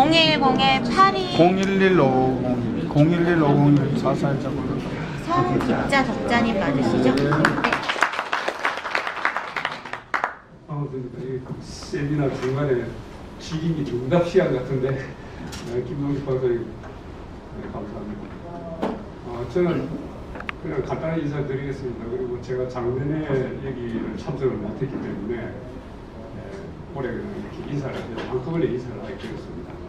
010에 82 01150 01150 4414 성국자 덕자님 맞으시죠? 네. 아무튼 이 세미나 중간에 기림이 정답 시간 같은데 네, 김동식 박사님 네, 감사합니다. 어, 저는 그냥 간단히 인사드리겠습니다. 그리고 제가 작년에 여기를 참석을 못했기 때문에 네, 올해 그냥 이렇게 인사를 한꺼번에 인사를 하게 되었습니다.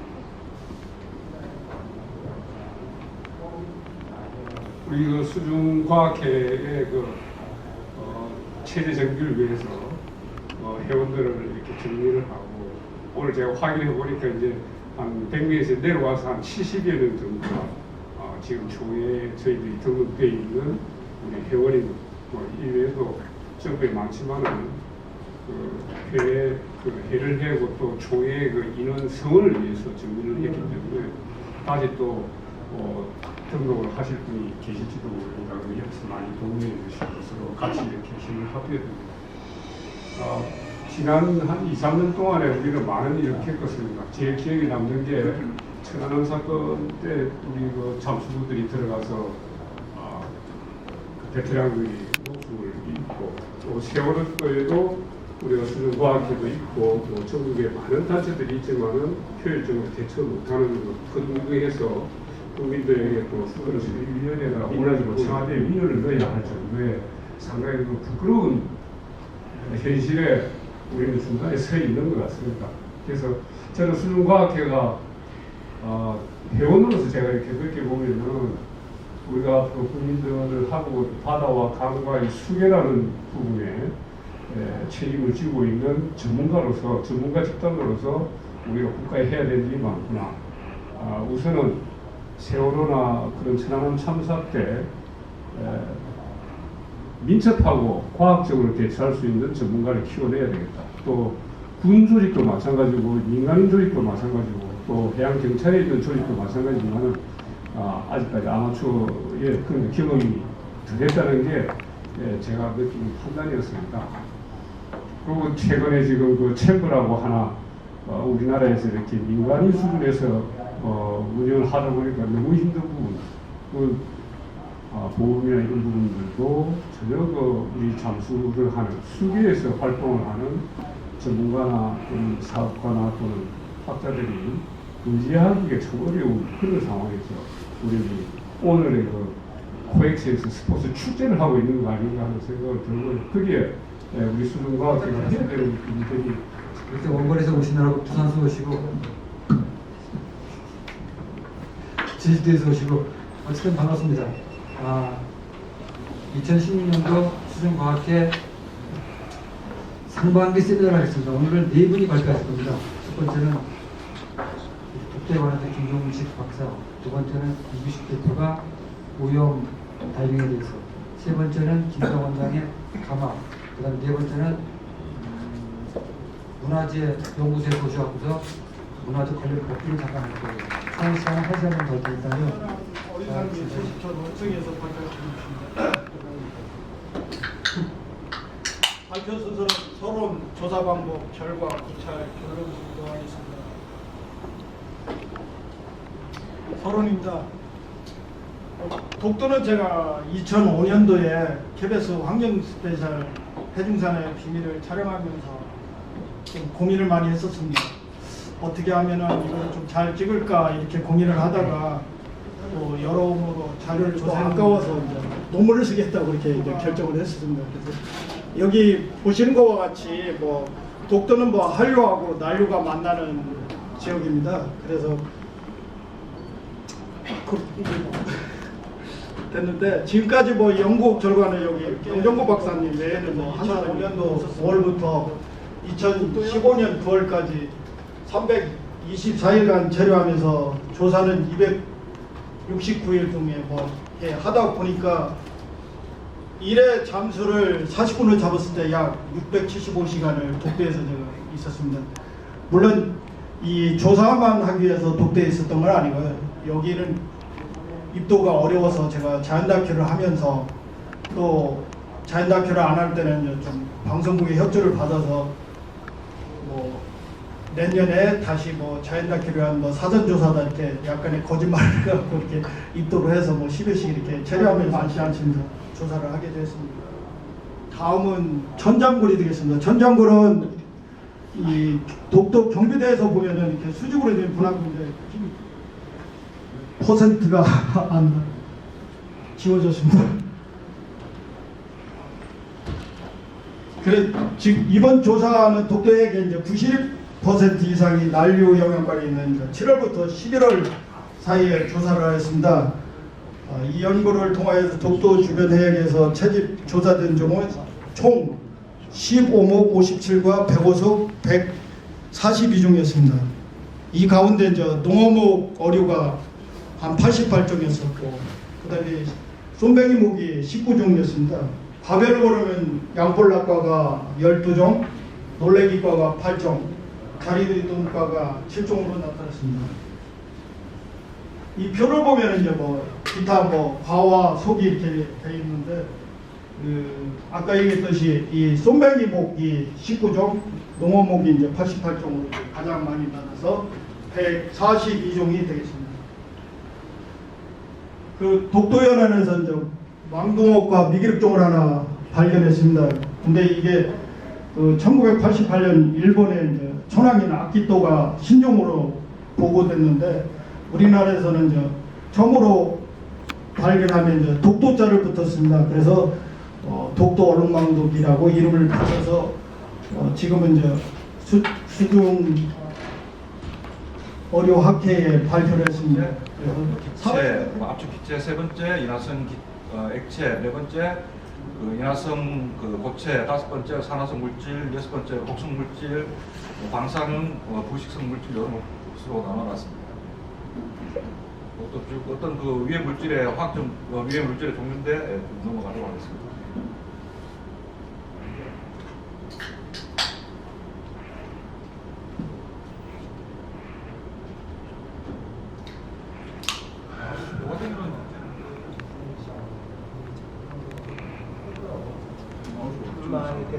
우리 그 수중과학회의 그 어, 체제 정비를 위해서 어, 회원들을 이렇게 정리를 하고 오늘 제가 확인해 보니까 이제 한 100명에서 내려와서 한 70여 명 정도가 어, 지금 조회에 저희들이 등록되어 있는 우리 회원이 뭐 이외에도 정부에 많지만은 그 회에 그 회를 하고 또 조회 그 인원 성원을 위해서 정리를 했기 때문에 다시 또 어, 등록을 하실 분이 계실지도 그 여기서 많이 도움해 주시고 서로 같이 이렇게 힘을 합해야 됩니다. 어, 지난 한 2, 3년 동안에 우리는 많은 일을 겪었습니다. 제일 기억에 남는 게 천안함 사건 때 우리 그 잠수부들이 들어가서 어, 그 베테랑들이 목숨을 잃고 또 세월호 때에도 우리가 수능 과학회도 있고 또 전국에 많은 단체들이 있지만은 효율적으로 대처 못하는 것큰 문제에서 국민들에게 또 그런 위원회가 올라지고 청와대 위원을 넣어야 할 정도의 상당히 그 부끄러운 현실에 우리는 중간에 서 있는 것 같습니다. 그래서 저는 수능과학회가 어, 회원으로서 제가 이렇게 그렇게 보면은 우리가 앞으로 국민들을 하고 바다와 강과의 수계라는 부분에 에, 책임을 지고 있는 전문가로서 전문가 집단으로서 우리가 국가에 해야 될 일이 많구나. 아, 우선은 세월호나 그런 천안함 참사 때 에, 민첩하고 과학적으로 대처할 수 있는 전문가를 키워내야 되겠다. 또 군 조직도 마찬가지고 민간인 조직도 마찬가지고 또 해양 경찰에 있는 조직도 마찬가지지만은 아, 아직까지 아마추어의 그런 경험이 덜했다는 게 예, 제가 느낀 판단이었습니다. 그리고 최근에 지금 그 챔버라고 하나 어, 우리나라에서 이렇게 민간인 수준에서 어, 운영을 하다 보니까 너무 힘든 부분, 그 어, 보험이나 이런 부분들도 전혀 그 우리 잠수를 하는 수계에서 활동을 하는 전문가나 또는 사업가나 또는 학자들이 의지하기가 참 어려운 그런 상황에서 우리 오늘의 그 코엑스에서 스포츠 축제를 하고 있는 거 아닌가 하는 생각을 들고 거기에 예, 우리 수능과학회가 해야 되는 분들이 그때 원거리에서 오시느라고 부산 서 오시고 제주도에서 오시고 어쨌든 반갑습니다. 아, 2016년도 수준과학회 상반기 세미나를 하겠습니다. 오늘은 네 분이 발표하실 겁니다. 첫 번째는 국대관한테 김종식 박사, 두 번째는 이규식 대표가 오염 다이빙에 대해서, 세 번째는 김정원장의 가마, 그 다음 네 번째는 음, 문화재 연구소에 도시하고서 문화재 관련 법규를 잠깐 되니까요. 자, 주세요. 저 원청에서 발표드리겠습니다. 발표 순서는 서론, 조사 방법, 결과, 구찰, 결론 순서 하겠습니다. 서론입니다. 어, 독도는 제가 2005년도에 KBS 환경 스페셜 해중산의 비밀을 촬영하면서 좀 고민을 많이 했었습니다. 어떻게 하면은 이걸 좀 잘 찍을까 이렇게 고민을 하다가 또 여러모로 자료를 조사 아까워서 이제 논문을 쓰겠다고 이렇게 이제 결정을 했습니다. 그래서 여기 보시는 것과 같이 뭐 독도는 뭐 한류하고 난류가 만나는 지역입니다. 그래서 그- 됐는데 지금까지 뭐 연구 결과는 여기 영정구 박사님 외에는 뭐 2005년도 5월부터 2015년 9월까지 324일간 체류하면서 조사는 269일 중에 뭐 예, 하다 보니까 1회 잠수를 40분을 잡았을 때 약 675시간을 독대에서 제가 있었습니다. 물론 이 조사만 하기 위해서 독대에 있었던 건 아니고요. 여기는 입도가 어려워서 제가 자연 다큐를 하면서 또 자연 다큐를 안 할 때는 좀 방송국의 협조를 받아서 뭐 내년에 다시 뭐 자연낙태를 위한 뭐 사전조사다 이렇게 약간의 거짓말을 갖고 이렇게 입도를 해서 뭐 10여씩 이렇게 체류하면서 안시안심사 조사를 하게 됐습니다. 다음은 전장굴이 되겠습니다. 전장굴은 이 독도 경비대에서 보면은 이렇게 수직으로 된 분화구인데 퍼센트가 안 지워졌습니다. 그래 지금 이번 조사는 독도에게 이제 90% 이상이 난류 영향권이 있는 이제 7월부터 11월 사이에 조사를 하였습니다. 어, 이 연구를 통하여서 독도 주변 해역에서 채집 조사된 종은 총 15목 57과 105석 142종이었습니다. 이 가운데 이제 농어목 어류가 한 88종이었었고 그다음에 쏨뱅이 목이 19종이었습니다. 과별로 고르면 양폴락과가 12종, 놀래기과가 8종, 자리돈과가 7종으로 나타났습니다. 이 표를 보면 이제 뭐 기타 뭐 과와 속이 이렇게 돼 있는데 그 아까 얘기했듯이 이 쏨뱅이 목이 19종, 농어목이 이제 88종으로 가장 많이 나타서 142종이 되겠습니다. 그 독도연안에서 이제 왕동옥과 미기륵종을 하나 발견했습니다. 근데 이게 그 1988년 일본의 이제 천황인 아키토가 신종으로 보고됐는데 우리나라에서는 이제 처음으로 발견하면 이제 독도자를 붙었습니다. 그래서 어, 독도 얼룩망독이라고 이름을 붙여서 어, 지금은 이제 수, 수중 어류 학회에 발표를 했습니다. 기체, 뭐 압축 기체 세 번째, 인화성 기, 어, 액체 네 번째, 그 인화성 그 고체 다섯 번째, 산화성 물질 여섯 번째, 곡성 물질, 뭐 방사능, 어, 부식성 물질 여러 것으로 나눠놨습니다. 쭉 어떤 그 위해 물질의 화학적 어, 위해 물질의 종류인데 예, 좀 넘어가도록 하겠습니다.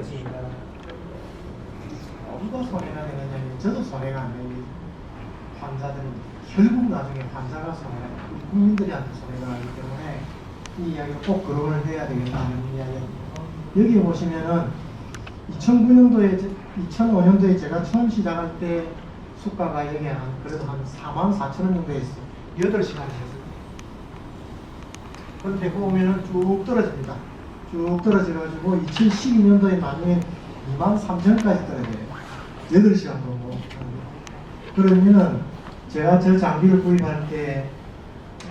됐습니다. 누가 손해가 되느냐면 저도 손해가 안 되니 환자들은 결국 나중에 환자가 우리 국민들한테 손해가 나기 때문에 이 이야기를 꼭 거론을 해야 되겠다는 이야기입니다. 여기 보시면은 2009년도에 2005년도에 제가 처음 시작할 때 수가가 여기 한 그래도 한 4만 4천 원 정도 했어요. 8시간 했어요. 그런데 보면은 쭉 떨어집니다. 쭉 떨어져가지고 2012년도에 나중에 2만 3천까지 떨어져요. 8시간 정도. 그러면은 제가 저 장비를 구입할 때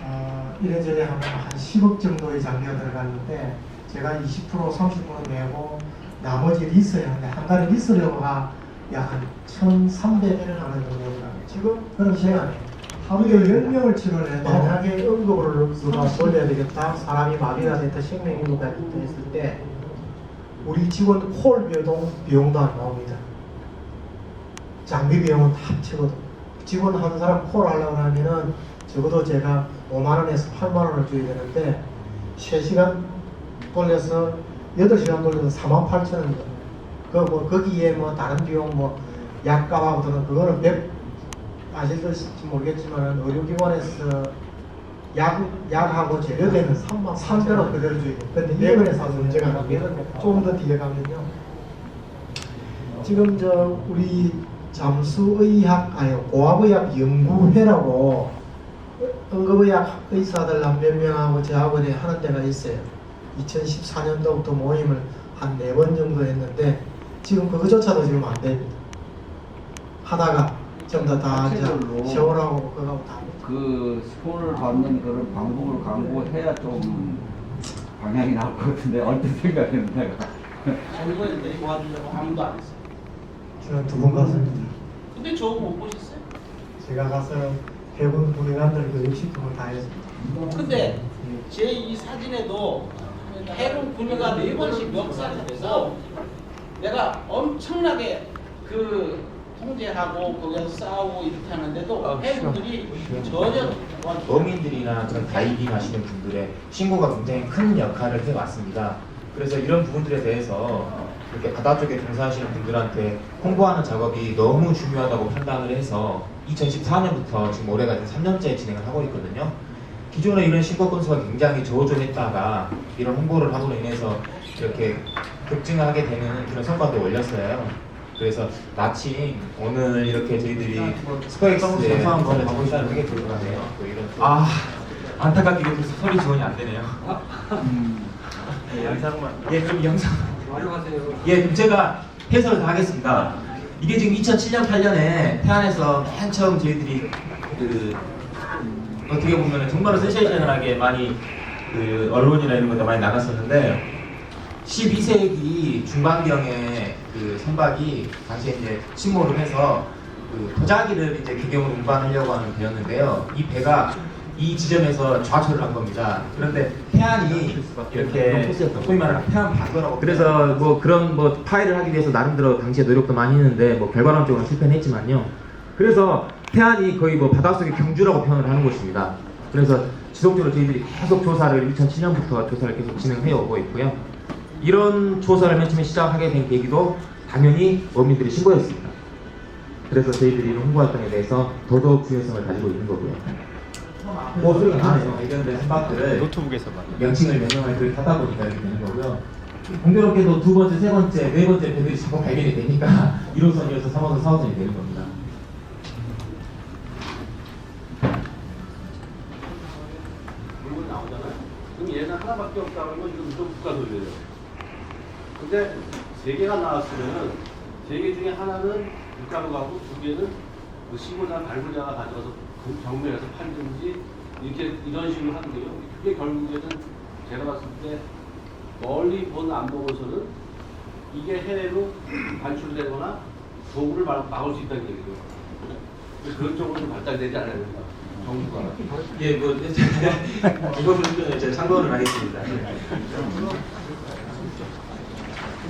어, 이래저래 하면 한 10억 정도의 장비가 들어갔는데 제가 20% 30% 내고 나머지 리스에 하는데 한 달에 리스료가 약한 1,300원 하는 정도 들어가요. 지금 그럼 제가 하루에 10명을 치료를 해도 만약에 응급을 누가 돌려야 되겠다. 사람이 마비가 됐다. 생명인구가 됐다 했을 때 우리 직원 콜 비용, 비용도 안 나옵니다. 장비 비용은 다 합치거든. 직원 한 사람 콜 하려고 하면은 적어도 제가 5만 원에서 8만 원을 줘야 되는데 3시간 돌려서 8시간 돌려서 4만 8천 원 그뭐 거기에 뭐 다른 비용 뭐 약값하고 드는 그거는 몇 아실지 모르겠지만 의료기관에서 약, 약하고 재료되는 3만 3천 원 그대로 주고 근데 이번에서 문제가 나면 좀더 뒤에 가면요. 지금 저 우리 잠수의학 아니 고압의학 연구회라고 응급의학 의사들 한 몇 명하고 저하고 이렇게 하는 데가 있어요. 2014년도부터 모임을 한 네 번 정도 했는데 지금 그거조차도 지금 안 됩니다. 하다가 전부 다 체계별로. 세월하고 그거하고 다그 손을 받는 그런 방법을 강구해야 좀 방향이 나올 것 같은데 얼핏 생각에는 내가 정부에 도와주려고 아무도 안 했어요. 저는 두 번 갔습니다 근데 저거 못 보셨어요? 제가 가서 군의관들 그 60%를 다 했습니다 근데 제 이 사진에도 해군 군의가 네 번씩 멱살이 돼서 내가 엄청나게 그 통제하고 거기서 싸우고 이렇게 하는데도 해군들이 전혀 어민들이나 그런 다이빙 하시는 분들의 신고가 굉장히 큰 역할을 해왔습니다. 그래서 이런 부분들에 대해서 이렇게 바다 쪽에 종사하시는 분들한테 홍보하는 작업이 너무 중요하다고 판단을 해서 2014년부터 지금 올해가 3년째 진행을 하고 있거든요. 기존에 이런 신고 건수가 굉장히 저조했다가 이런 홍보를 함으로 인해서 이렇게 급증하게 되는 그런 성과도 올렸어요. 그래서 마침 오늘 이렇게 저희들이 스코엑스에 검사를 하고 있다는 게 불가네요. 또 이런 아 안타깝게 그래서 소리 지원이 안 되네요. 예, 영상만 예 좀 영상 예 그럼 제가 해설을 다 하겠습니다. 이게 지금 2007년 8년에 태안에서 맨 처음 저희들이 그 어떻게 보면 정말로 센세이션하게 많이 그 언론이나 이런 것도 많이 나갔었는데 12세기 중반경에 그 선박이 당시에 이제 침몰을 해서 그 도자기를 이제 기경으로 운반하려고 하는 배였는데요. 이 배가 이 지점에서 좌초를 한 겁니다. 그런데 태안이 이렇게 소위 말하는 태안 반도라고 그래서 뭐 그런 뭐 파일을 하기 위해서 나름대로 당시에 노력도 많이 했는데 뭐 결과론적으로 실패는 했지만요. 그래서 태안이 거의 뭐 바닷속의 경주라고 표현을 하는 곳입니다. 그래서 지속적으로 저희들이 계속 조사를 2007년부터 조사를 계속 진행해 오고 있고요. 이런 조사를 맨 처음에 시작하게 된 계기도 당연히 어민들의 신고였습니다. 그래서 저희들이 이런 홍보 활동에 대해서 더더욱 중요성을 가지고 있는 거고요. 뭐 소리가 나네요. 이런 선박들을 노트북에서 봐. 명칭을 명령을 그렇게 하다 보니까 이렇게 되는 거고요. 공교롭게도 두 번째, 세 번째, 네 번째 배들이 자꾸 발견이 되니까 1호선이어서 3호선, 4호선이 되는 겁니다. 물건 나오잖아요. 그럼 얘는 하나밖에 없다는 건 이거 무조건 국가 소유예요. 근데 세 개가 나왔으면은 세 개 중에 하나는 국가로 가고 두 개는 그 신고자 발굴자가 가져가서 그 경매에서 팔든지 이렇게 이런 식으로 하는 거예요. 그게 결국에는 제가 봤을 때 멀리 본 안 보고서는 이게 해외로 반출되거나 도구를 막- 막을 수 있다는 얘기죠. 그런 쪽으로 좀 발달되지 않아야 된다. 정부가. 예, 뭐 이거 부분은 제가 참고를 하겠습니다.